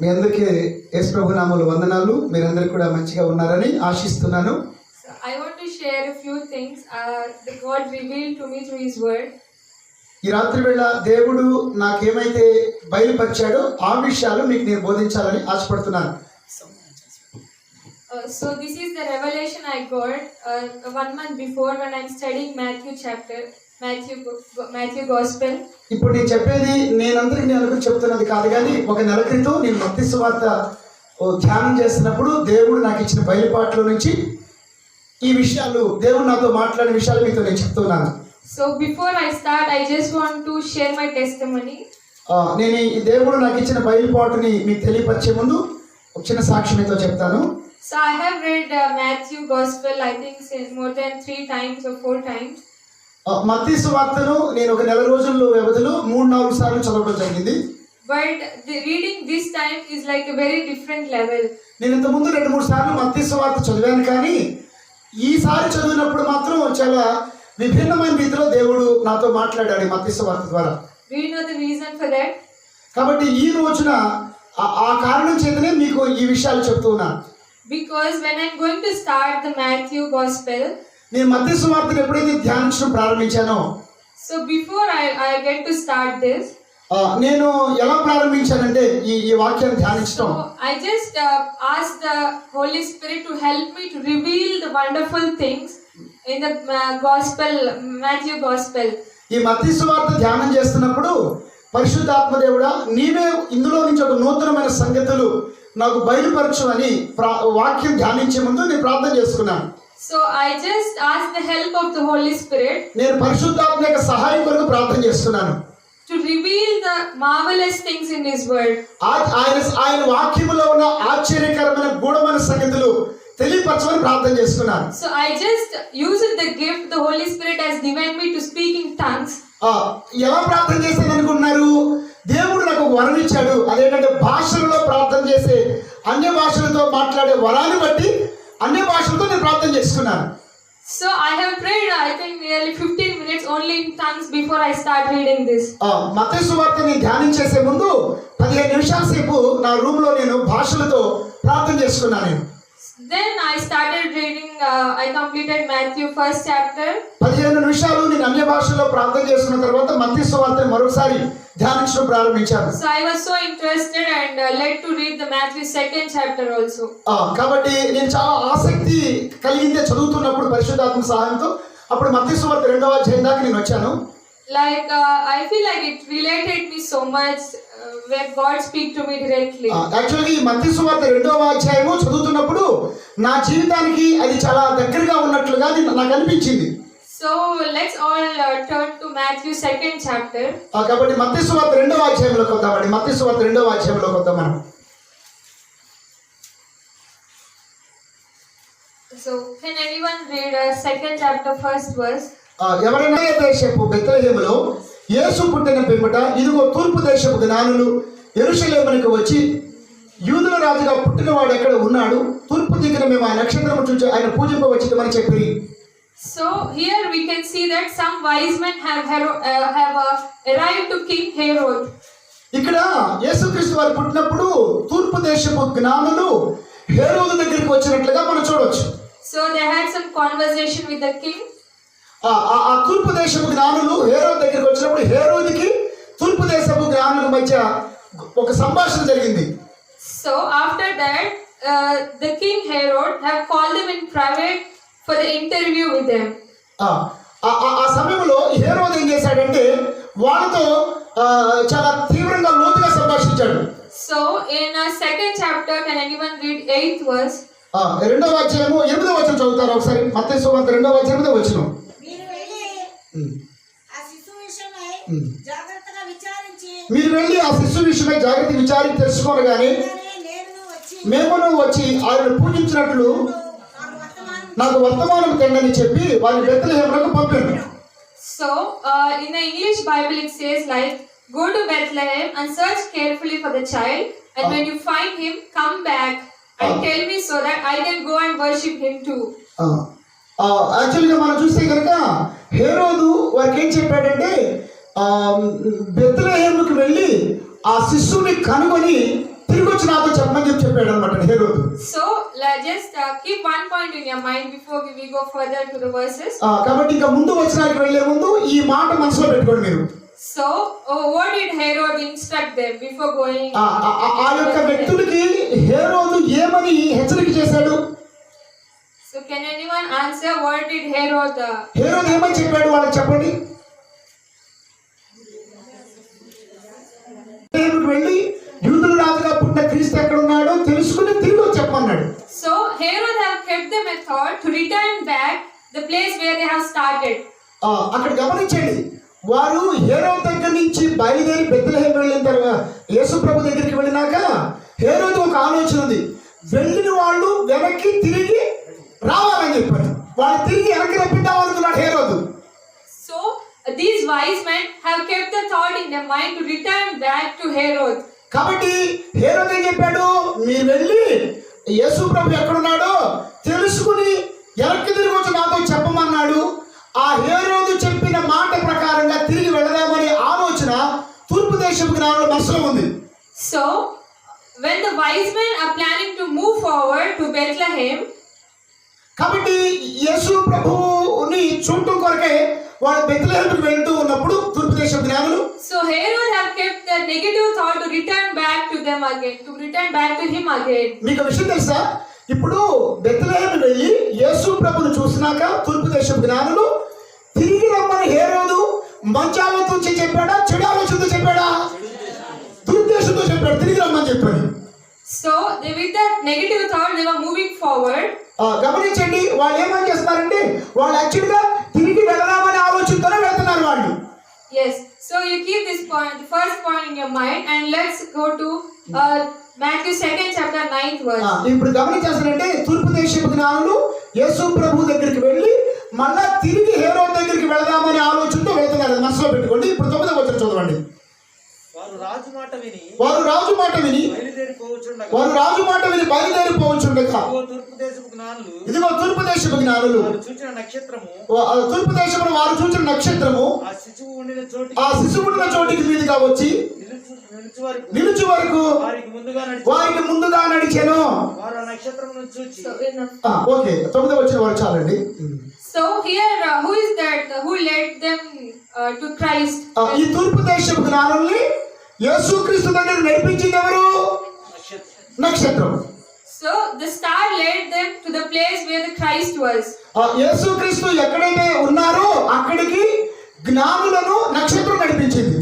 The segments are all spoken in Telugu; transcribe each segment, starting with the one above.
మీ అందరికి ఎస్ ప్రభు నామలు వందనాలు. మీరందరికి కూడా మంచిగా ఉన్నారని ఆశిస్తున్నాను. I want to share few things the God reveal to me through his ఈ రాత్రి వేళ దేవుడు నాకు ఏమైతే బయలుపరిచాడో ఆ విషయాలు మీకు నేను బోధించాలని ఆశపడుతున్నాను. So this is the revolution I got one month before one I study Matthew chapter ఇప్పుడు నేను చెప్పేది నేనందరికి నేను అనుకుని చెప్తున్నది కాదు కానీ ఒక నెల క్రితం నేను మత్తి సువార్త ధ్యానం చేస్తున్నప్పుడు దేవుడు నాకు ఇచ్చిన బయలుపాట్ల నుంచి ఈ విషయాలు దేవుడు నాతో మాట్లాడిన విషయాలు మీతో నేను చెప్తున్నాను. Before I start, I just want to share my testimony. ఆ, నేను ఈ దేవుడు నాకు ఇచ్చిన బయలుపాటుని మీకు తెలియపరిచే ముందు ఒక చిన్న సాక్ష్యం మీతో చెప్తాను. So I have read uh, Matthew Gospel, I think since more than three times or మత్తయి సువార్తను నేను ఒక నెల రోజుల్లో వ్యవధిలో మూడు నాలుగు సార్లు చదవడం జరిగింది the reading this time is like a very different level. నేను ఇంతకుముందు రెండు మూడు సార్లు మత్తయి సువార్త చదివాను కానీ ఈసారి చదివినప్పుడు మాత్రం చాలా విభిన్నమైన రీతిలో దేవుడు నాతో మాట్లాడాడు ఈ మత్తయి సువార్త ద్వారా you know the reason for that? కాబట్టి ఈ రోజున ఆ- కారణం చేతనే మీకు ఈ విషయాలు చెప్తూ ఉన్నాను Because when I'm going to start the Matthew Gospel, నేను మత్తయి సువార్తను ఎప్పుడైతే ధ్యానించడం ప్రారంభించానో before I, I get to start this, ఆ, నేను ఎలా ప్రారంభించానంటే ఈ ఈ వాక్యాన్ని ధ్యానించడం uh, asked the Holy Spirit to help me to reveal the wonderful things in the uh, Gospel, Matthew Gospel. ఈ మత్తి సువార్త ధ్యానం చేస్తున్నప్పుడు పరిశుద్ధాత్మ దేవుడా నీవే ఇందులో నుంచి ఒక నూతనమైన సంగతులు నాకు బయలుపరచు అని వాక్యం ధ్యానించే ముందు నేను ప్రార్థన చేసుకున్నాను So I just asked the help of the Holy Spirit నేను పరిశుద్ధాత్మ యొక్క సహాయం కొరకు ప్రార్థన చేస్తున్నాను to reveal the marvelous things in His Word. ఆ- ఆయన ఆయన వాక్యములో ఉన్న ఆశ్చర్యకరమైన గూఢమైన సంగతులు తెలియపరచమని ప్రార్థన చేసుకున్నాను So I just used the gift the Holy Spirit has given me to speak in tongues. ఆ, ఎలా ప్రార్థన చేశాను అనుకున్నారు దేవుడు నాకు వరం ఇచ్చాడు అదేంటంటే భాషలలో ప్రార్థన చేసే అన్య భాషలతో మాట్లాడే వరాన్ని బట్టి అన్య భాషలతో నేను ప్రార్థన చేసుకున్నాను So I have prayed, I think, nearly 15 minutes only in tongues before I start reading this. ఆ, మత్తయి సువార్త నేను ధ్యానం చేసే ముందు పదిహేను నిమిషాల సేపు నా రూమ్లో నేను భాషలతో ప్రార్థన చేసుకున్నాను నేను Then I started reading, uh, I completed Matthew first chapter. పదిహేను నిమిషాలు నేను అన్య భాషల్లో ప్రార్థన చేసుకున్న తర్వాత మత్తయి సువార్తని మరొకసారి ధ్యానించడం ప్రారంభించాను So I was so interested and uh, led to read the Matthew second chapter also. ఆ, కాబట్టి నేను చాలా ఆసక్తి కలిగిందే చదువుతున్నప్పుడు పరిశుద్ధాత్మ సహాయంతో అప్పుడు మత్తయి సువార్త రెండవ అధ్యాయం దాకా నేను వచ్చాను Like, uh, I feel like it related me so much uh, where God speak to me directly. యాక్చువల్గా ఈ మత్తి సువార్త రెండవ అధ్యాయము చదువుతున్నప్పుడు నా జీవితానికి అది చాలా దగ్గరగా ఉన్నట్లుగా నాకు అనిపించింది So let's all uh, turn to Matthew second chapter. ఆ, కాబట్టి మత్తి సువార్త రెండవ అధ్యాయంలోకి వద్దామండి మత్తి సువార్త రెండవ అధ్యాయంలోకి వద్దాం మనం So can anyone read uh, second chapter first verse? ఆ, ఎవరైనా దేశపు బెత్తలహేములో యేసు పుట్టిన పిమ్మట ఇదిగో తూర్పు దేశపు జ్ఞానులు ఎరుషలేమునికి వచ్చి యూదుల రాజుగా పుట్టినవాడు ఎక్కడ ఉన్నాడు తూర్పు దిక్కున మేము ఆ నక్షత్రము చూచి ఆయన పూజింపవచ్చితమని చెప్పి So here we can see that some wise men have Hero- uh, have uh, arrived to King Herod. ఇక్కడ యేసుక్రీస్తు వారు పుట్టినప్పుడు తూర్పు దేశపు జ్ఞానులు హేరోదు దగ్గరికి వచ్చినట్లుగా మనం చూడవచ్చు So they had some conversation with the king. ఆ తూర్పు దేశపు జ్ఞానులు హేరో దగ్గరికి వచ్చినప్పుడు హేరోదికి తూర్పు దేశపు జ్ఞానుల మధ్య ఒక సంభాషణ జరిగింది after that, uh, the king Herod have called them in private for the interview with them. ఆ సమయంలో హేరోది ఏం చేశాడంటే వాళ్ళతో చాలా తీవ్రంగా లోతుగా సంభాషించాడు So in uh, second chapter, can anyone read eighth verse? ఆ, రెండవ అధ్యాయము ఎనిమిదవ వచనం చదువుతారు ఒకసారి మత్తయి సువార్త రెండవ అధ్యాయం ఎనిమిదవ వచనం మీరు వెళ్ళి ఉమ్. ఆ శిశువు విషయమై ఉమ్. జాగ్రత్తగా విచారించి మీరు వెళ్ళి ఆ శిశు విషయమై జాగ్రత్త విచారించి వెంటనే నేను వచ్చి మేమును వచ్చి ఆయన పూజించినట్లు నాకు వర్తమానం తెండని చెప్పి వారి బెత్తలహేములకు uh, in the English Bible, it says like, "Go to Bethlehem and search carefully for the child, and when you find him, come back and Ah. tell me so that I can go and worship him too." యాక్చువల్గా మనం చూస్తే కనుక హేరోదు వారికి ఏం చెప్పాడంటే బెత్తలహేముకి వెళ్ళి ఆ శిష్యుని కనుగొని తిరిగి వచ్చి నాతో చెప్పమని చెప్పి చెప్పాడు అనమాట హేరోదు uh, keep one point in your mind before we we go further to the verses. ఆ, కాబట్టి ఇంకా ముందు వచ్చినానికి వెళ్ళే ముందు ఈ మాట మనసులో పెట్టుకోండి మీరు So uh, what did Herod instruct them before going? ఆ యొక్క వ్యక్తులకి హేరోదు ఏమని హెచ్చరిక చేశాడు So can anyone answer what did Herod? Uh, హేరోదు ఏమని చెప్పాడు వాళ్ళకి చెప్పండి దేవుడికి వెళ్ళి యూదుల రాజుగా పుట్టిన క్రీస్తు ఎక్కడ ఉన్నాడో తెలుసుకుని తిరిగి Herod have kept them a thought to return back the place where they have started. ఆ, అక్కడ గమనించండి. వారు హేరో దగ్గర నుంచి బయలుదేరి బెత్తలహేం వెళ్ళిన తర్వాత యేసు ప్రభు దగ్గరికి వెళ్ళినాక హేరోది ఒక ఆలోచన ఉంది. వెళ్ళిన వాళ్ళు వెనక్కి తిరిగి రావాలని చెప్పారు. వాళ్ళు తిరిగి వెనక్కి రప్పిద్దామనుకున్నాడు హేరోదు. Uh, these wise men have kept the thought in their mind to return back to Herod. కాబట్టి హేరోదు ఏం చెప్పాడు? మీరు వెళ్ళి యేసు ప్రభు ఎక్కడున్నాడో తెలుసుకుని వెనక్కి తిరిగి వచ్చి నాతో చెప్పమన్నాడు. ఆ హేరోదు చెప్పిన మాట ప్రకారంగా తిరిగి వెళదామనే ఆలోచన తూర్పు దేశపు జ్ఞానుల మనసులో ఉంది. So when the wise men are planning to move forward to Bethlehem, కాబట్టి యేసు ప్రభువుని చూడటం కొరకే వాళ్ళు బెత్లహేమ్కి వెళ్తూ ఉన్నప్పుడు తూర్పు దేశం జ్ఞానులు so Herod have kept the negative thought to return back to them again, to return back to him again. మీకు విషయం తెలుసా? ఇప్పుడు బెత్లహేమ్ వెళ్ళి యేసు ప్రభుని చూసినాక తూర్పు దేశం జ్ఞానులు తిరిగి రమ్మని హేరోదు మంచి ఆలోచనతో చెప్పాడా చెడు ఆలోచనతో చెప్పాడా? దురుద్దేశంతో చెప్పాడు తిరిగి రమ్మని చెప్పాడు. They, with that negative thought, they were moving forward. ఆ, గమనించండి వాళ్ళు ఏమని చేస్తున్నారంటే వాళ్ళు యాక్చువల్గా తిరిగి వెళదామనే ఆలోచనతోనే వెళ్తున్నారు వాళ్ళు Yes. So you keep this point, the first point in your mind, and let's go to uh, Matthew second chapter ninth ఆ, verse. ఇప్పుడు గమనించాల్సిందంటే తూర్పు దేశపు జ్ఞానులు యేసు ప్రభు దగ్గరికి వెళ్ళి మళ్ళా తిరిగి హేరో దగ్గరికి వెళదామనే ఆలోచనతో వెళ్తున్నారు మనసులో పెట్టుకోండి ఇప్పుడు తొమ్మిదో వచ్చిన చదవండి వారు రాజు మాట విని వారు రాజు మాట విని వారు రాజు మాట విని బయలుదేరిపోవచ్చుండగా. ఇదిగో తూర్పు దేశపు జ్ఞానులు ఇదిగో తూర్పు దేశపు జ్ఞానులు. వారు చూచిన నక్షత్రము ఆ తూర్పు దేశంలో వారు చూసిన నక్షత్రము ఆ శిశువు ఉండిన చోటికి మీదుగా వచ్చి నిలుచు వరకు వరకు ముందుగా నడిచాను. ఓకే తొమ్మిదో వచ్చిన వారు చాలండి. So here, uh, who is that? Uh, who led them uh, to Christ? ఆ, ఈ తూర్పు దేశపు జ్ఞానుల్ని యేసుక్రీస్తు దగ్గర నడిపించింది ఎవరు? నక్షత్రం So the star led them to the place where the Christ was. ఆ యేసుక్రీస్తు ఎక్కడైతే ఉన్నారో అక్కడికి జ్ఞానులను నక్షత్రం నడిపించింది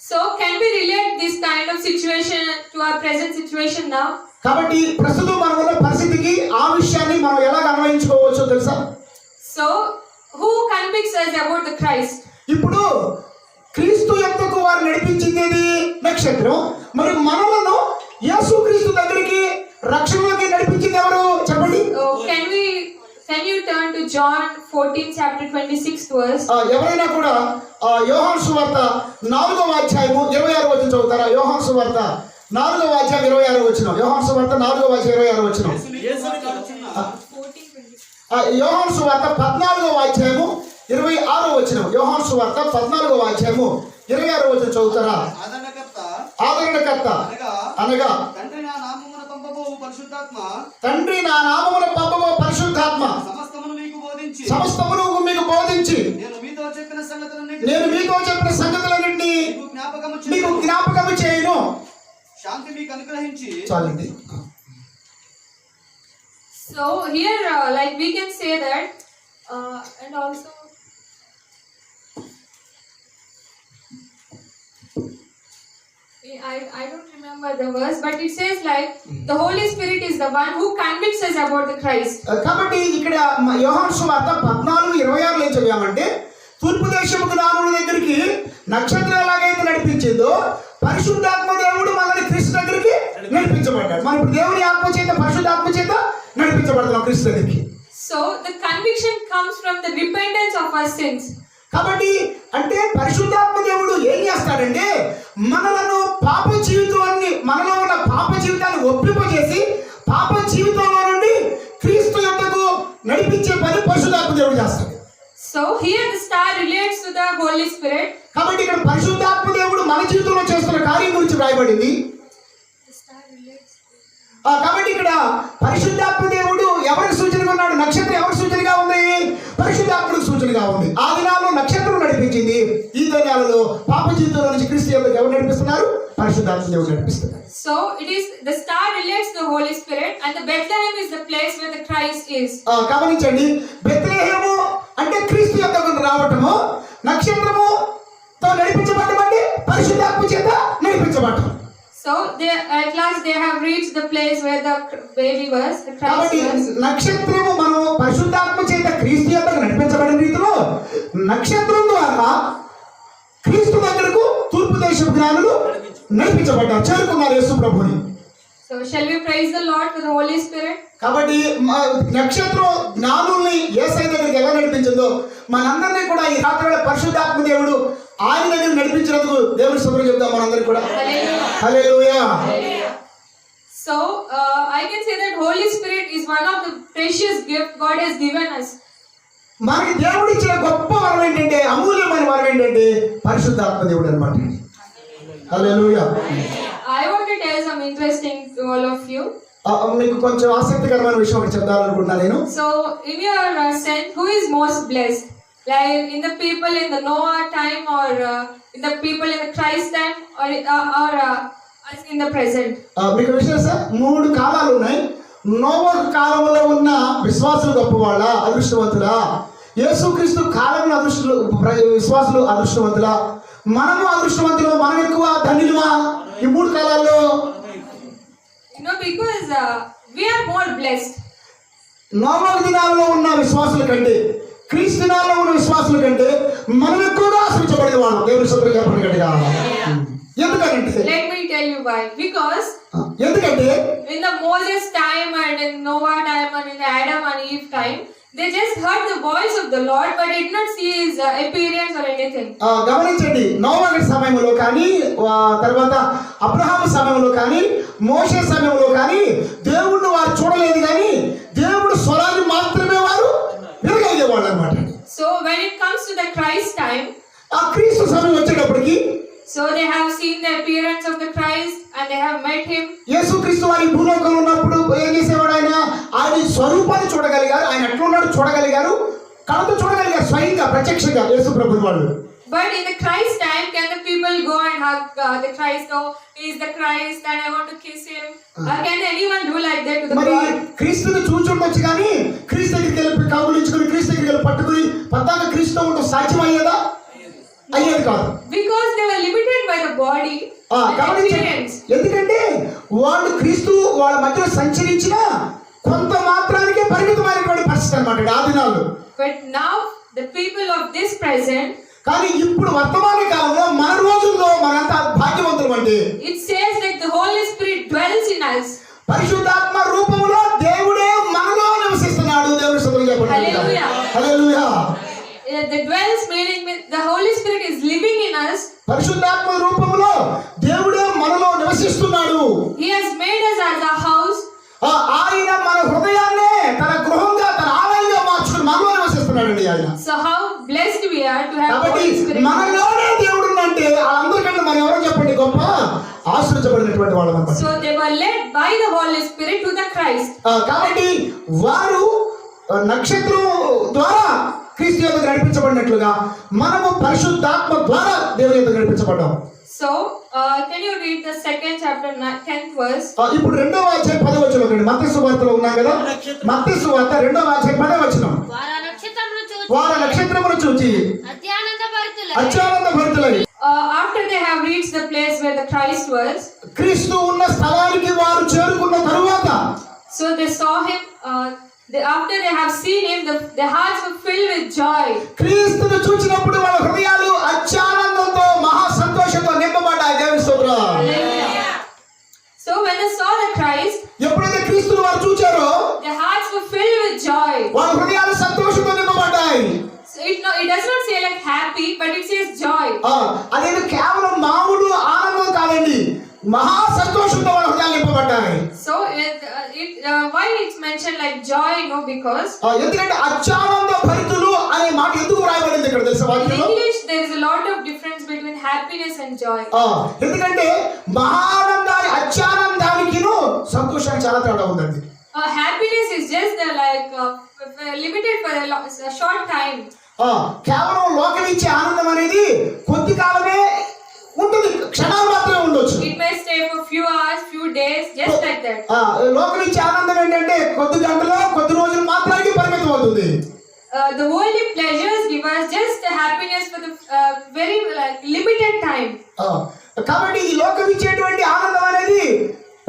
So can we relate this kind of situation to our present situation now? కాబట్టి ప్రస్తుతం మనం ఉన్న పరిస్థితికి ఆ విషయాన్ని మనం ఎలా అన్వయించుకోవచ్చో తెలుసా So who convicts us about the Christ? ఇప్పుడు క్రీస్తు ఎంతకు వారు నడిపించింది? నక్షత్రం మరి మనలను యేసుక్రీస్తు దగ్గరికి రక్షణలోకి నడిపించింది ఎవరు? చెప్పండి. Can we can you turn to John 14 chapter 26th verse? ఆ, ఎవరైనా కూడా ఆ, యోహాను సువార్త నాలుగవ అధ్యాయము ఇరవై ఆరు వచ్చిన చదువుతారా? యోహాను సువార్త నాలుగవ అధ్యాయం ఇరవై ఆరు వచ్చిన యోహాను సువార్త నాలుగవ అధ్యాయం ఇరవై ఆరు వచ్చిన యేసుని కాల్చిన ఆ, యోహాను సువార్త పద్నాలుగవ అధ్యాయము ఇరవై ఆరో వచ్చిన యోహాను సువార్త పద్నాలుగవ అధ్యాయము ఇరవై ఆరో వచ్చిన చదువుతారా? ఆదరణకర్త. అనగా తండ్రి నా నామమున పంపబోవు పరిశుద్ధాత్మ. తండ్రి నా నామమున పంపబో పరిశుద్ధాత్మ. సమస్తమును మీకు బోధించి. సమస్తమును మీకు బోధించి. నేను మీతో చెప్పిన సంగతులన్నీ నేను మీతో చెప్పిన సంగతులన్నింటినీ మీకు జ్ఞాపకము చేయను. శాంతి మీకు అనుగ్రహించి. చాలండి. So here, uh, like we can say that, uh, and also. I, I don't remember the verse, but it says like the Holy Spirit is the one who convicts us about the Christ. కాబట్టి ఇక్కడ యోహాను సువార్త పద్నాలుగు ఇరవై ఆరులో ఏం చదివామంటే తూర్పు దేశపు జ్ఞానుల దగ్గరికి నక్షత్రం ఎలాగైతే నడిపించిందో పరిశుద్ధాత్మ దేవుడు మనల్ని క్రీస్తు దగ్గరికి నడిపించబడ్డాడు మనం ఇప్పుడు దేవుని ఆత్మ చేత పరిశుద్ధాత్మ చేత నడిపించబడుతున్నాం క్రీస్తు దగ్గరికి So the conviction comes from the repentance of our sins. కాబట్టి అంటే పరిశుద్ధాత్మ దేవుడు ఏం చేస్తాడంటే మనలను పాప జీవితాన్ని మనలో ఉన్న పాప జీవితాన్ని ఒప్పింపజేసి పాప జీవితంలో నుండి క్రీస్తు యొక్కకు నడిపించే పని పరిశుద్ధాత్మ దేవుడు చేస్తాడు So here the star relates to the Holy Spirit. కాబట్టి ఇక్కడ పరిశుద్ధాత్మ దేవుడు మన జీవితంలో చేస్తున్న కార్యం గురించి వ్రాయబడింది ఆ, కాబట్టి ఇక్కడ పరిశుద్ధాత్మ దేవుడు ఎవరికి సూచనగా ఉన్నాడు? నక్షత్రం ఎవరికి సూచనగా ఉంది? పరిశుద్ధాత్మకు సూచనగా ఉంది. ఆ దినాల్లో నక్షత్రం నడిపించింది. ఈ దినాలలో పాప జీవితంలో నుంచి క్రీస్తు ఎవరు ఎవరు నడిపిస్తున్నారు? పరిశుద్ధాత్మ దేవుడు నడిపిస్తున్నారు. So it is the star relates the Holy Spirit, and the Bethlehem is the place where the Christ is. గమనించండి. బెత్లెహేము అంటే క్రీస్తు యొక్క రావటము నక్షత్రముతో నడిపించబడటం అంటే పరిశుద్ధాత్మ చేత నడిపించబడటం So they at last they have reached the place where the cr- baby was, the Christ was. నక్షత్రము మనం పరిశుద్ధాత్మ చేత క్రీస్తు యొక్క నడిపించబడిన రీతిలో నక్షత్రం ద్వారా క్రీస్తు దగ్గరకు తూర్పు దేశపు జ్ఞానులు నడిపించబడ్డారు చేరుకున్నారు యేసు ప్రభుని So shall we praise the Lord for the Holy Spirit? కాబట్టి నక్షత్రం జ్ఞానుల్ని ఏసై దగ్గరికి ఎలా నడిపించిందో మనందరినీ కూడా ఈ రాత్రి వేళ పరిశుద్ధాత్మ దేవుడు ఆయన దగ్గర నడిపించినందుకు దేవుడి శుభ్రం చెప్తాం మనందరికీ కూడా హల్లెలూయా So uh, I can say that Holy Spirit is one of the precious gift God has given us. మనకి దేవుడు ఇచ్చిన గొప్ప వరం ఏంటంటే అమూల్యమైన వరం ఏంటంటే పరిశుద్ధాత్మ దేవుడు అనమాట హల్లెలూయా I want to tell some interesting to all of you. ఆ, మీకు కొంచెం ఆసక్తికరమైన విషయం ఒకటి చెప్దాలనుకుంటున్నా నేను in your uh, sense, who is most blessed? Like in the people in the Noah time, or uh, in the people in the Christ time, or uh, or uh, us in the present? ఆ, మీకు సార్ మూడు కాలాలు ఉన్నాయి. నోవహు కాలంలో ఉన్న విశ్వాసులు గొప్పవాళ్ళ అదృష్టవంతులా. యేసుక్రీస్తు కాలంలో అదృష్టులు విశ్వాసులు అదృష్టవంతులా. మనము అదృష్టవంతులు మనం ఎక్కువ ధనిలుమా ఈ మూడు కాలాల్లో. You know, because uh, we are more blessed. నోవహు దినాల్లో ఉన్న విశ్వాసుల కంటే క్రీస్తు నామంలో ఉన్న విశ్వాసం కంటే మనల్ని కూడా ఆశ్రయించబడే వాళ్ళం దేవుని శత్రు చెప్పండి టెల్ యు వై బికాజ్ ఎందుకంటే? In the Moses time and in Noah time and in Adam and Eve time they just heard the voice of the Lord but it not see his గమనించండి. నోవా సమయంలో కాని తర్వాత అబ్రహాము సమయంలో కానీ మోషే సమయంలో కానీ దేవుణ్ణి వారు చూడలేదు కానీ దేవుడు స్వరాన్ని మాత్రమే వారు అనమాట So when it comes to the Christ time, ఆ క్రీస్తు సమయం వచ్చేటప్పటికి so they have seen the appearance of the Christ and they have met him. యేసుక్రీస్తు వారి భూలోకంలో ఉన్నప్పుడు ఏం చేసేవాడు ఆయన? ఆయన స్వరూపాన్ని చూడగలిగారు ఆయన ఎట్లున్నాడు చూడగలిగారు కళ్ళతో చూడగలిగారు స్వయంగా ప్రత్యక్షంగా యేసు ప్రభు వాళ్ళు. But in the Christ time, can the people go and hug uh, the Christ? Oh, he is the Christ and I want to kiss him. Uh, can anyone do like that to the మరి? క్రీస్తుని చూచుండొచ్చు కానీ క్రీస్తు దగ్గరికి వెళ్ళి కౌగులించుకుని క్రీస్తు దగ్గరికి వెళ్ళి పట్టుకుని పద్దాక క్రీస్తు ఉండడం సాధ్యం అయ్యేదా అయ్యేది కాదు Because they were limited by the body ఆ, and గమనించండి appearance. ఎందుకంటే వాళ్ళు క్రీస్తు వాళ్ళ మధ్యలో సంచరించిన కొంత మాత్రానికే పరిమితమైనటువంటి పరిస్థితి అనమాట ఆ దినాల్లో But now, the people of this present, కానీ ఇప్పుడు వర్తమాన కాలంలో మన రోజుల్లో మనంతా భాగ్యవంతులు అంటే it says that the Holy Spirit dwells in us. పరిశుద్ధాత్మ రూపంలో దేవుడే మనలో నివసిస్తున్నాడు దేవుడి శుభ్రం చెప్పండి. హల్లెలూయా Uh, the dwells meaning the Holy Spirit is living in us. పరిశుద్ధాత్మ రూపంలో దేవుడే మనలో నివసిస్తున్నాడు He has made us as a house. ఆ, ఆయన మన హృదయాన్నే తన గృహంగా తన ఆలయంగా మార్చుకుని మనలో నివసిస్తున్నాడండి ఆయన So how blessed we are to have కాబట్టి. మనలోనే దేవుడు అంటే అందరికంటే మనం ఎవరో చెప్పండి గొప్ప ఆశ్రయించబడినటువంటి వాళ్ళం So they were led by the Holy Spirit to the Christ. ఆ, కాబట్టి వారు నక్షత్రం ద్వారా క్రీస్తు యొక్క నడిపించబడినట్లుగా మనము పరిశుద్ధాత్మ ద్వారా దేవుని యొక్క నడిపించబడ్డాం So uh, can you read the second chapter, ni- tenth verse? ఆ, ఇప్పుడు రెండవ అధ్యాయం పదవచనం ఒకటి మత్స్య సువార్తలో ఉన్నాం కదా మత్స్య సువార్త రెండవ అధ్యాయం పదవచనం వారు ఆ నక్షత్రమును చూచి వారి నక్షత్రమును చూచి అత్యానంద భరితులై అత్యానంద భరితులై Uh, after they have reached the place where the Christ was, క్రీస్తు ఉన్న స్థలానికి వారు చేరుకున్న తరువాత so they saw him. Uh, they, after they have seen him, the, their hearts were filled with joy. క్రీస్తును చూసినప్పుడు వాళ్ళ హృదయాలు అత్యానందంతో మహా సంతోషంతో నింపబడ్డాయి దేవుని స్తోత్రం Hallelujah. So when they saw the Christ, ఎప్పుడైతే క్రీస్తును వారు చూచారో their hearts were filled with joy. వాళ్ళ హృదయాలు సంతోషంతో నింపబడ్డాయి So it, does not say like happy, but it says joy. అదేదో కేవలం మామూలు ఆనందం కాదండి మహా సంతోషంతో వాళ్ళ హృదయాలు నింపబడ్డాయి So it, uh, it uh, why it's mentioned like joy? No, because ఆ, ఎందుకంటే అత్యానంద భరితులు అనే మాట ఎందుకు రాయబడింది ఇక్కడ తెలుసా వాక్యంలో English there is a lot of difference between happiness and joy. ఆ, ఎందుకంటే మహానందాన్ని అత్యానందానికిను సంతోషానికి చాలా తేడా ఉందండి Uh, happiness is just uh, like uh, f- కేవలం లోకం ఇచ్చే ఆనందం అనేది కొద్ది కాలమే ఉంటుంది క్షణాలు మాత్రమే ఉండొచ్చు may stay for few hours, few days, just like that. ఆ, లోకం ఇచ్చే ఆనందం ఏంటంటే కొద్ది గంటలో కొద్ది రోజులు మాత్రానికి పరిమితం అవుతుంది Uh, the worldly pleasures give us just happiness for the uh, very like limited time. ఆ, కాబట్టి ఈ లోకం ఇచ్చేటువంటి ఆనందం అనేది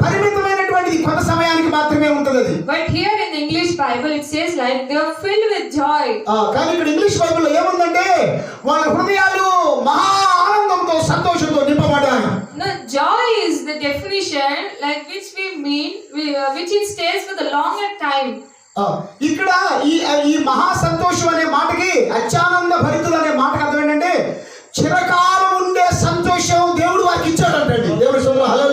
పరిమితమైనటువంటిది కొంత సమయానికి మాత్రమే ఉంటుంది అది here in the English Bible, it says like they are filled with joy. ఆ, కానీ ఇక్కడ ఇంగ్లీష్ బైబిల్లో ఏముందంటే వాళ్ళ హృదయాలు మహా ఆనందంతో సంతోషంతో నింపబడ్డాయి No, joy is the definition like which we mean, uh, which it stays for the longer time. ఇక్కడ ఈ ఈ మహా సంతోషం అనే మాటకి అత్యానంద భరితులు అనే మాటకి అర్థం ఏంటంటే చిరకాలం ఉండే సంతోషం దేవుడు వారికి ఇచ్చాడంటండి దేవుడి సోదరు హల్లెలూయా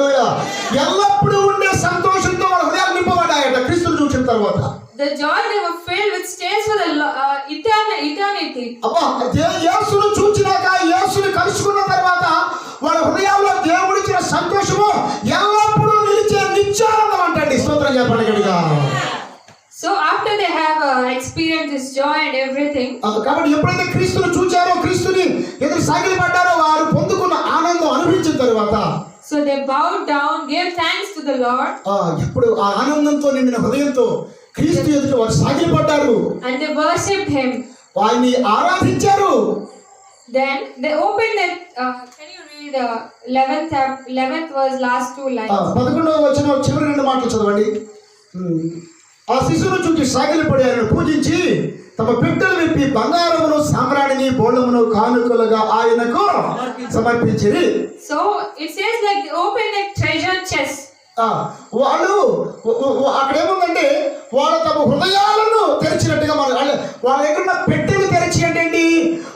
ఎల్లప్పుడూ ఉండే సంతోషంతో వాళ్ళ హృదయాలు నింపబడ్డాయట క్రీస్తుని చూసిన తర్వాత The joy they were filled with stays for the uh, etern- eternity. అబ్బా దే- యేసును చూచినాక యేసుని కలుసుకున్న తర్వాత వాళ్ళ హృదయాల్లో దేవుడిచ్చిన సంతోషము ఎల్లప్పుడూ నిలిచే నిత్యానందం అంటండి స్తోత్రం చెప్పండి గట్టిగా. So after they have uh, experienced this joy and everything, ఆ, కాబట్టి ఎప్పుడైతే క్రీస్తును చూచారో క్రీస్తుని ఎదురు సాగిలి పడ్డారో వారు పొందుకున్న ఆనందం అనుభవించిన తర్వాత so they bowed down, gave thanks to the Lord, ఆ, ఇప్పుడు ఆ ఆనందంతో నిండిన హృదయంతో క్రీస్తు ఎదుట వారు సాగిలి పడ్డారు and they worshipped Him. వారిని ఆరాధించారు Then they opened their. Uh, can you read uh, 11th, chap- 11th verse, last two ఆ, lines? పదకొండవ వచ్చిన చివరి రెండు మాటలు చదవండి. ఆ శిశువును చూచి సాగిలి పడి ఆయనను పూజించి తమ పెట్టెలు విప్పి బంగారమును సామ్రాణిని బోళమును కానుకలుగా ఆయనకు it says like they opened their treasure chest. ఆ, వాళ్ళు అక్కడ ఏముందంటే వాళ్ళ తమ హృదయాలను తెరిచినట్టుగా మన వాళ్ళ వాళ్ళ దగ్గర ఉన్న పెట్టెలు తెరిచి అంటే ఏంటి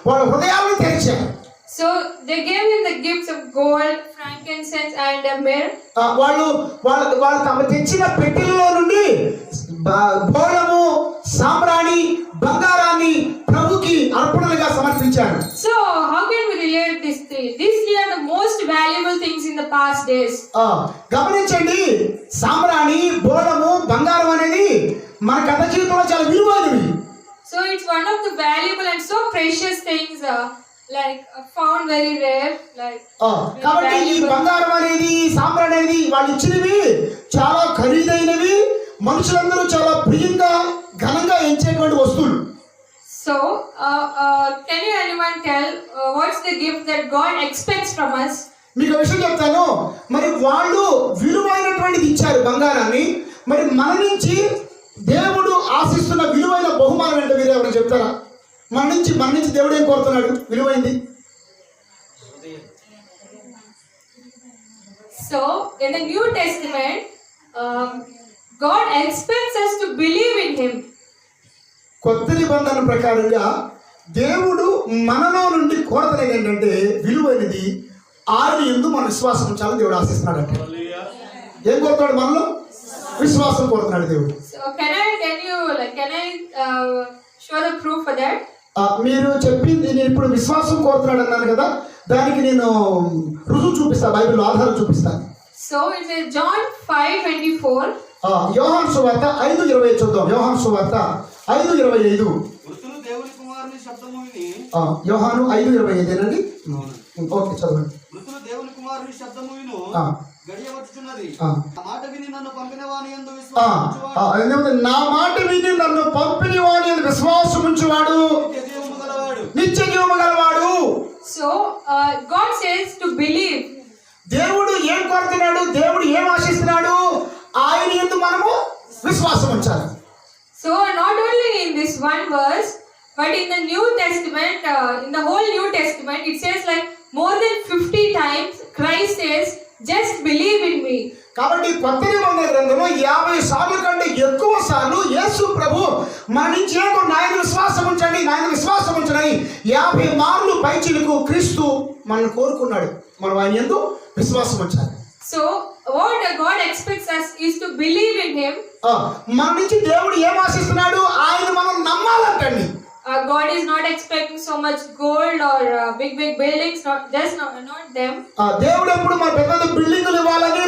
వాళ్ళ హృదయాలను తెరిచారు So they gave him the gifts of gold, frankincense, and uh, myrrh. ఆ, వాళ్ళు వాళ్ళ వాళ్ళు తమ తెచ్చిన పెట్టెలలో నుండి బోళము సాంబ్రాణి బంగారాన్ని ప్రభుకి అర్పణలుగా సమర్పించాడు so how can we relate this thing this year the most valuable things in the past days గమనించండి సాంబ్రాణి బోడము బంగారం అనేది మన కథ జీవితంలో చాలా విలువైనవి. So it's one of the valuable and so precious things like found very rare like కాబట్టి ఈ బంగారం అనేది సాంబ్రాణి అనేది ఇచ్చినవి చాలా ఖరీదైనవి మనుషులందరూ చాలా ప్రియంగా ఘనంగా ఎంచేటువంటి వస్తువులు? So, can you anyone tell uh, what's the gift that God expects from us? మీకు విషయం చెప్తాను. మరి వాళ్ళు విలువైనటువంటిది ఇచ్చారు బంగారాన్ని. మరి మన నుంచి దేవుడు ఆశిస్తున్న విలువైన బహుమానం ఏంటో మీరు ఎవరైనా చెప్తారా? మన నుంచి మన నుంచి దేవుడు ఏం కోరుతున్నాడు? విలువైంది. So, in the New Testament, um, God expects us to believe in Him. కొత్త నిబంధన ప్రకారంగా దేవుడు మనలో నుండి కోరతనేది ఏంటంటే విలువైనది ఆయన ఎందు మన విశ్వాసం ఉంచాలని దేవుడు ఆశిస్తున్నాడు అంటే ఏం కోరుతాడు మనలో? విశ్వాసం కోరుతున్నాడు దేవుడు. So, can I tell you, like, can I uh, show the proof for that? ఆ, మీరు చెప్పింది నేను ఇప్పుడు విశ్వాసం కోరుతున్నాడు అన్నాను కదా దానికి నేను రుజువు చూపిస్తా బైబిల్లో ఆధారం చూపిస్తాను it says John 5 24. ఆ, యోహాను సువార్త ఐదు ఇరవై చూద్దాం యోహాను సువార్త ఐదు ఇరవై ఐదు. మృతులు దేవుని కుమారుని శబ్దము విని ఆ, యోహాను ఐదు ఇరవై ఐదేనండి ఓకే చదవండి. దేవుని కుమారుని శబ్దము విను మాట విని నన్ను పంపిన వాని నా మాట విని నన్ను పంపిణీ వాడి విశ్వాసం ఉంచువాడు నిత్య జీవము గలవాడు. uh, God says to believe. దేవుడు ఏం కోరుతున్నాడు? దేవుడు ఏం ఆశిస్తున్నాడు? ఆయన ఎందు మనము విశ్వాసం ఉంచాలి So, not only in this one verse, but in the New Testament, uh, in the whole New Testament, it says like more than 50 times Christ says, just believe in me. కాబట్టి కొత్త నిబంధన గ్రంథంలో యాభై సార్లు కంటే ఎక్కువ సార్లు యేసు ప్రభు మన నుంచి ఏమో నాయన విశ్వాసం ఉంచండి నాయన విశ్వాసం ఉంచండి యాభై మార్లు పైచిలకు క్రీస్తు మనల్ని కోరుకున్నాడు మనం ఆయన ఎందు విశ్వాసం ఉంచాలి So, what God expects us is to believe in Him. మన నుంచి దేవుడు ఏం ఆశిస్తున్నాడు ఆయన మనం నమ్మాలంటండి uh, God is not expecting so much gold or uh, big big buildings. Not just not, not them. ఆ దేవుడు ఎప్పుడు మన పెద్ద బిల్డింగులు ఇవ్వాలని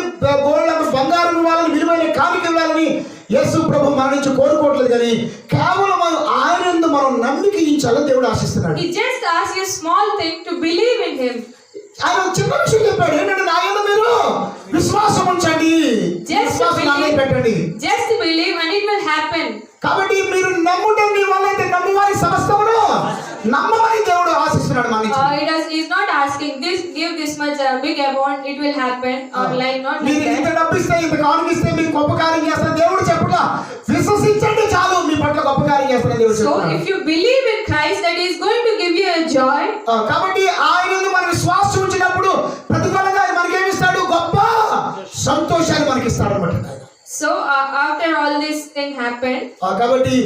గోల్డ్ బంగారం ఇవ్వాలని విలువైన కానుక ఇవ్వాలని యేసు ప్రభు మన నుంచి కోరుకోవట్లేదు కానీ కేవలం మనం ఆయన మనం నమ్మిక ఇచ్చాలని దేవుడు ఆశిస్తున్నాడు He just asks you a small thing to believe in Him. ఆయన చిన్న విషయం చెప్పాడు ఏంటంటే నా యందు మీరు విశ్వాసం ఉంచండి విశ్వాసం. పెట్టండి Just believe and it will happen. కాబట్టి మీరు నమ్ముట మీ వల్ల అయితే నమ్మువారి సమస్తమును నమ్మమని దేవుడు ఆశిస్తున్నాడు మన Uh, not asking this, give this much uh, big amount, it will happen. Or like, not like మీరు ఇంత. డబ్బు ఇస్తే ఇంత కానుకిస్తే మీకు గొప్ప కార్యం చేస్తాను దేవుడు చెప్పట్లా విశ్వసించండి చాలు మీ పట్ల గొప్ప కార్యం చేస్తాను దేవుడు if you believe in Christ, that He is going to give you a joy. ఆ, thing happened, కాబట్టి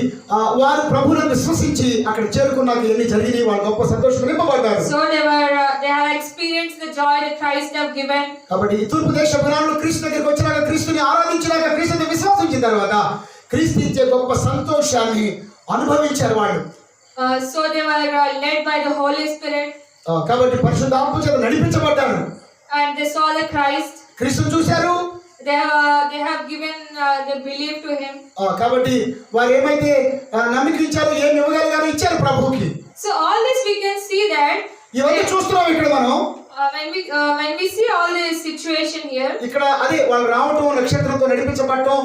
వారు ప్రభువును విశ్వసించి అక్కడ చేరుకున్నాక ఎన్ని జరిగినాయి. వాళ్ళు గొప్ప సంతోషం నింపబడ్డారు. They were, uh, they have experienced the joy that Christ have given. కాబట్టి ఈ తూర్పు దేశ జనాలు క్రీస్తు దగ్గరికి వచ్చినాక క్రీస్తుని ఆరాధించినాక క్రీస్తుని విశ్వాసించిన తర్వాత క్రీస్తు ఇచ్చే గొప్ప సంతోషాన్ని అనుభవించారు వాళ్ళు. Were uh, led by the Holy Spirit. ఆ, కాబట్టి పరిశుద్ధాత్మ చేత నడిపించబడ్డారు. And they saw the Christ. క్రీస్తుని చూశారు. They have, uh, they have given uh, the belief to Him. కాబట్టి వారు ఏమైతే నమ్మిక ఇచ్చారో ఏమి ఇవ్వగలిగారో ఇచ్చారు ప్రభువుకి So all this we can see that ఇవన్నీ చూస్తున్నాం ఇక్కడ మనం uh, when we uh, when we see all this situation here, ఇక్కడ అదే వాళ్ళు రావటం నక్షత్రంతో నడిపించబడటం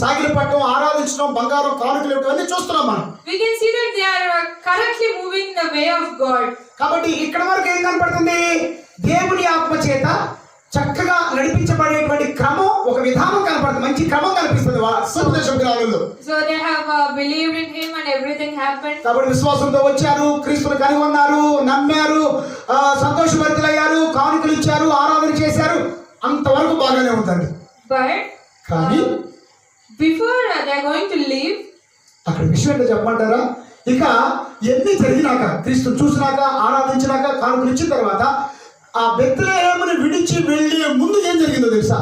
సాగిలి పట్టడం ఆరాధించడం బంగారం కానుకలు ఇవ్వటం అన్ని చూస్తున్నాం మనం we can see that they are uh, currently moving the way of God. కాబట్టి ఇక్కడ వరకు ఏం కనపడుతుంది దేవుని ఆత్మ చేత చక్కగా నడిపించబడేటువంటి క్రమం ఒక విధానం కనపడుతుంది. మంచి క్రమం కనిపిస్తుంది వా- సుపదేశం గ్రామంలో So they have uh, believed in Him and everything happened. కాబట్టి విశ్వాసంతో వచ్చారు క్రీస్తుని కనుగొన్నారు నమ్మారు సంతోషభరితులయ్యారు కానుకలు ఇచ్చారు ఆరాధన చేశారు. అంతవరకు బాగానే ఉందండి But కానీ uh, they are going to leave, అక్కడ విషయం ఏంటో చెప్పమంటారా? ఇక ఎన్ని జరిగినాక క్రీస్తుని చూసినాక ఆరాధించినాక కానుకలు ఇచ్చిన తర్వాత ఆ బెత్లహేముని విడిచి వెళ్ళే ముందు ఏం జరిగిందో తెలుసా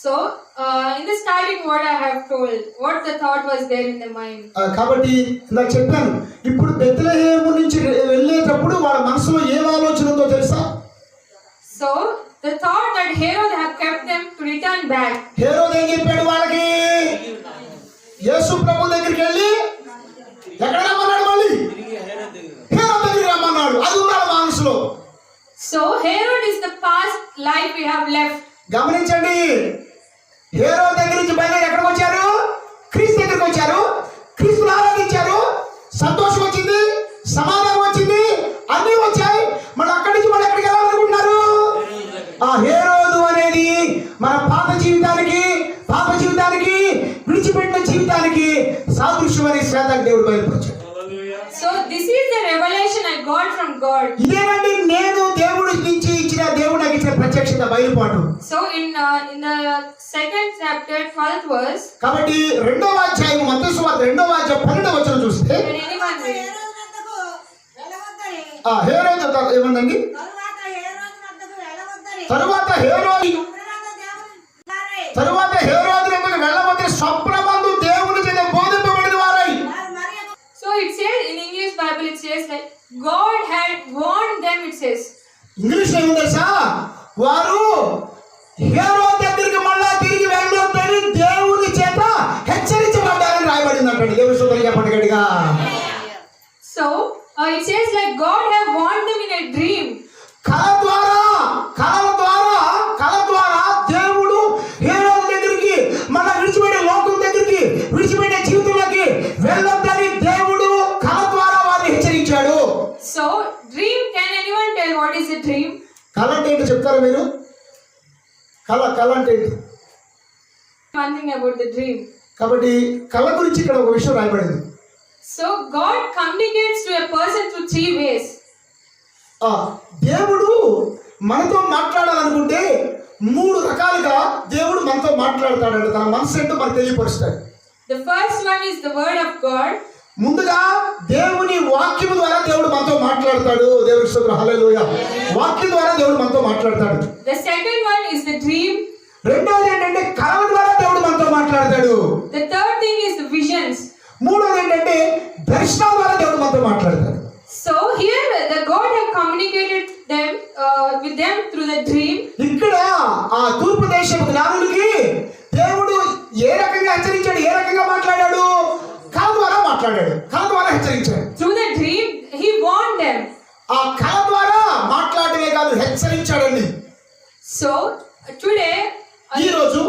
so uh, in the starting, what I have told, what the thought was there in the mind. ఆ, కాబట్టి ఇందాక చెప్పాను ఇప్పుడు బెత్లహేము నుంచి వెళ్ళేటప్పుడు వాళ్ళ మనసులో ఏం ఆలోచన ఉందో తెలుసా So the thought that Herod have kept them to return back. హేరోదు ఏం చెప్పాడు వాళ్ళకి యేసు ప్రభు దగ్గరికి వెళ్ళి ఎక్కడ రమ్మన్నాడు మళ్ళీ తిరిగి హేరోదు దగ్గరికి. హేరో దగ్గరికి రమ్మన్నాడు అది ఉన్నాడు మనసులో So Herod is the past life we have left. గమనించండి. హేరో దగ్గర నుంచి బయలుదేరి ఎక్కడికి వచ్చారు? క్రీస్తు దగ్గరికి వచ్చారు. క్రీస్తుని ఆరాధించారు. సంతోషం వచ్చింది. సమాధానం వచ్చింది. అన్నీ వచ్చాయి. మళ్ళీ అక్కడి నుంచి మళ్ళీ ఎక్కడికి వెళ్ళాలనుకుంటున్నారు? ఆ హేరోదు అనేది మన పాత జీవితానికి పాప జీవితానికి విడిచిపెట్టిన జీవితానికి సాదృశ్యమని శ్వేతకు దేవుడు బయలుపరిచాడు. So this is the revelation I got from God. ఇదేనండి నేను దేవుడి నుంచి ఇచ్చిన దేవుడు నాకు ఇచ్చిన ప్రత్యక్షత బయలుపాటు. So in uh, in the second chapter, 12th verse, కాబట్టి రెండవ అధ్యాయం మత్తయి సువార్త రెండవ అధ్యాయం పన్నెండవ వచనం చూస్తే ఆ హేరోదు ఏమందండి? తరువాత హేరోది తరువాత హేరోదు వెళ్ళవద్దని స్వప్నమందు దేవుని చేత బోధింపబడిన వారై. వారు మరి so it says in English Bible, it God had warned them. It says ఇంగ్లీష్లో తెలుసా వారు హేరో దగ్గరికి మళ్ళా తిరిగి వెళ్ళొద్దని దేవుని చేత హెచ్చరించబడ్డారని రాయబడింది అంటాడు దేవుని గట్టిగా so. Uh, it says like God have warned them in a dream. కళ ద్వారా కళల ద్వారా కళ ద్వారా దేవుడు హేరో దగ్గరికి మన విడిచిపెట్టే లోకం దగ్గరికి విడిచిపెట్టే జీవితంలోకి వెళ్ళొద్దని దేవుడు కళ ద్వారా వారిని హెచ్చరించాడు So dream. Can anyone tell what is a dream? కళ అంటే ఏంటో చెప్తారా మీరు కళ కళ అంటే ఏంటి. కాబట్టి కళ గురించి ఇక్కడ ఒక విషయం రాయబడింది So God communicates to a person through three ways. ఆ దేవుడు మనతో మాట్లాడాలనుకుంటే మూడు రకాలుగా దేవుడు మనతో మాట్లాడతాడంట తన మనసు ఏంటో మనకు తెలియపరుస్తాడు The first one is the word of God. ముందుగా దేవుని వాక్యము ద్వారా దేవుడు మనతో మాట్లాడతాడు. దేవుడి స్తోత్రం హల్లెలూయా. వాక్యం ద్వారా దేవుడు మనతో మాట్లాడతాడు. The second one is the dream. రెండోది ఏంటంటే కళ ద్వారా దేవుడు మనతో మాట్లాడతాడు. Third thing is the visions. మూడోది ఏంటంటే దర్శనం ద్వారా దేవుడు మనతో మాట్లాడతాడు. So here the God have communicated them uh, with them through the dream. ఇక్కడ ఆ తూర్పు దేశపు జ్ఞానులకి దేవుడు ఏ రకంగా హెచ్చరించాడు? ఏ రకంగా మాట్లాడాడు? కళ ద్వారా మాట్లాడాడు కళ ద్వారా హెచ్చరించాడు Through the dream, he warned them. ఆ కళ ద్వారా మాట్లాడమే కాదు హెచ్చరించాడండి today, uh, ఈ రోజు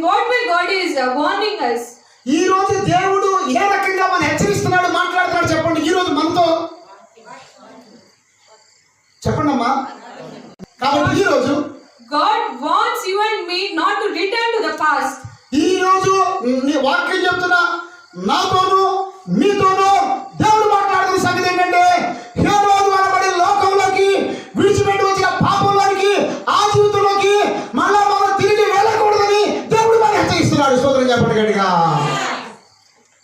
what way God is uh, warning us? ఈ రోజు దేవుడు ఏ రకంగా మన హెచ్చరిస్తున్నాడు మాట్లాడుతున్నాడు చెప్పండి ఈ రోజు మనతో చెప్పండి అమ్మా కాబట్టి ఈ రోజు God wants you and me not to return to the past. ఈ రోజు నీ వాక్యం చెప్తున్నా నాతోను మీతోను దేవుడు మాట్లాడుతున్న సంగతి ఏంటంటే ఏ రోజు అనబడి లోకంలోకి విడిచిపెట్టి వచ్చిన పాపంలోకి ఆ జీవితంలోకి మళ్ళా మనం తిరిగి వెళ్ళకూడదని దేవుడు మనం హెచ్చరిస్తున్నాడు. సోదరం చెప్పండి గట్టిగా.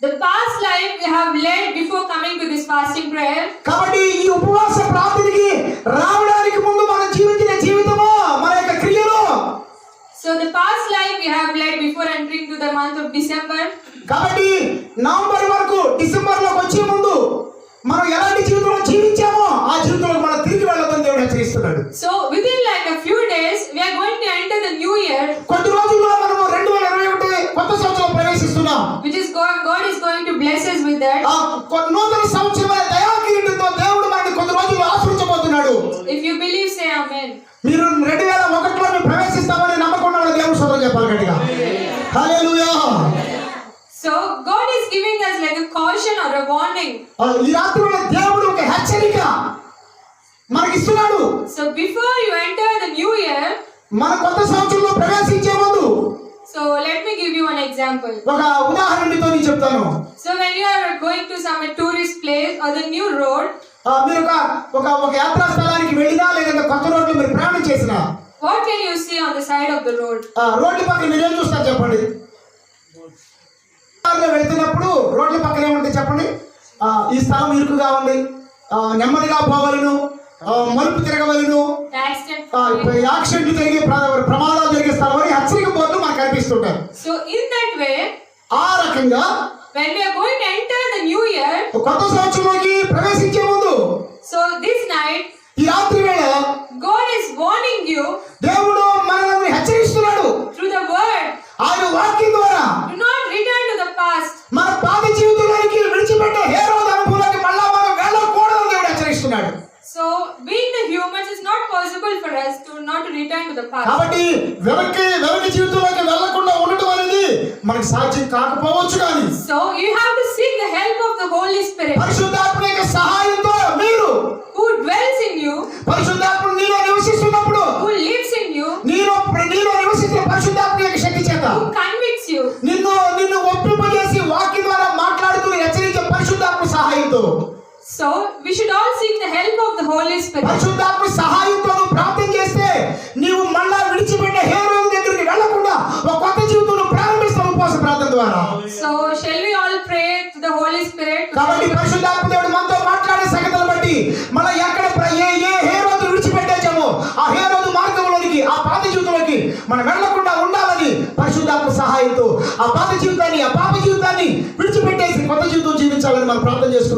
The past life we have led before coming to this fasting prayer. కాబట్టి ఈ ఉపవాస ప్రార్థనకి రావడానికి ముందు మనం జీవించిన జీవితము? మన యొక్క క్రియలు? So the past life we have led before entering to the month of December. కాబట్టి నవంబర్ వరకు డిసెంబర్లోకి వచ్చే ముందు మనం ఎలా జీవితంలో జీవించామో ఆ జీవితంలో మనం తిరిగి వెళ్ళదని దేవుడు హెచ్చరిస్తున్నాడు So within like a few days, we are going to enter the new year, కొద్ది రోజుల్లో మనము రెండు వేల ఇరవై ఒకటి కొత్త సంవత్సరం ప్రవేశిస్తున్నాం which is God, God is going to bless us with that. ఆ కొ- నూతన సంవత్సరమైన దయాకీర్తితో దేవుడు మనకి కొద్ది రోజులు ఆశ్రయించబోతున్నాడు If you believe, say Amen. మీరు రెండు వేల ఒకటిలో మేము ప్రవేశిస్తామని నమ్మకం ఉన్న దేవుడు సోదరు చెప్పాలి గట్టిగా హల్లెలూయా So God is giving us like a caution or a warning. ఈ రాత్రిలో దేవుడు ఒక హెచ్చరిక మనకి ఇస్తున్నాడు So before you enter the new year, మన కొత్త సంవత్సరంలో ప్రవేశించే ముందు so let me give you one example. ఒక ఉదాహరణతో నేను చెప్తాను So when you are going to some tourist place or the new road, మీరు ఒక ఒక ఒక యాత్రా స్థలానికి వెళ్ళినా లేదంటే కొత్త రోడ్లు మీరు ప్రయాణం చేసినా what can you see on the side of the road? ఆ, రోడ్ల పక్కన మీరు ఏం చూస్తారు చెప్పండి వెళ్తున్నప్పుడు రోడ్ల పక్కన ఏముంటాయి చెప్పండి. ఈ స్థలం ఇరుకుగా ఉంది. నెమ్మదిగా పోవలను మలుపు తిరగవలను. యాక్సిడెంట్లు జరిగే ప్ర- ప్రమాదాలు జరిగే స్థలం అని హెచ్చరిక బోర్డులు మనకు కనిపిస్తుంటారు So in that way, ఆ రకంగా when we are going to enter the new year, కొత్త సంవత్సరంలోకి ప్రవేశించే ముందు so this night, ఈ రాత్రి వేళ God is warning you దేవుడు మనల్ని హెచ్చరిస్తున్నాడు. through the word. ఆయన వాక్యం ద్వారా Do not return to the past. మన పాత జీవితంలోకి విడిచిపెట్టే ఏ రోజు అనుభవంలోకి మళ్ళా మనం వెళ్ళకూడదని దేవుడు హెచ్చరిస్తున్నాడు So being the humans, it's not possible for us to not to return to the past. కాబట్టి వెనక్కి వెనక్కి జీవితంలోకి వెళ్ళకుండా ఉండటం అనేది మనకి సాధ్యం కాకపోవచ్చు కానీ So you have to seek the help of the Holy Spirit పరిశుద్ధాత్మ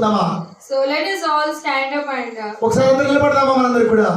చేసుకుందామా So let us all stand up and uh, ఒకసారి అందరూ నిలబడదామా మనందరూ కూడా?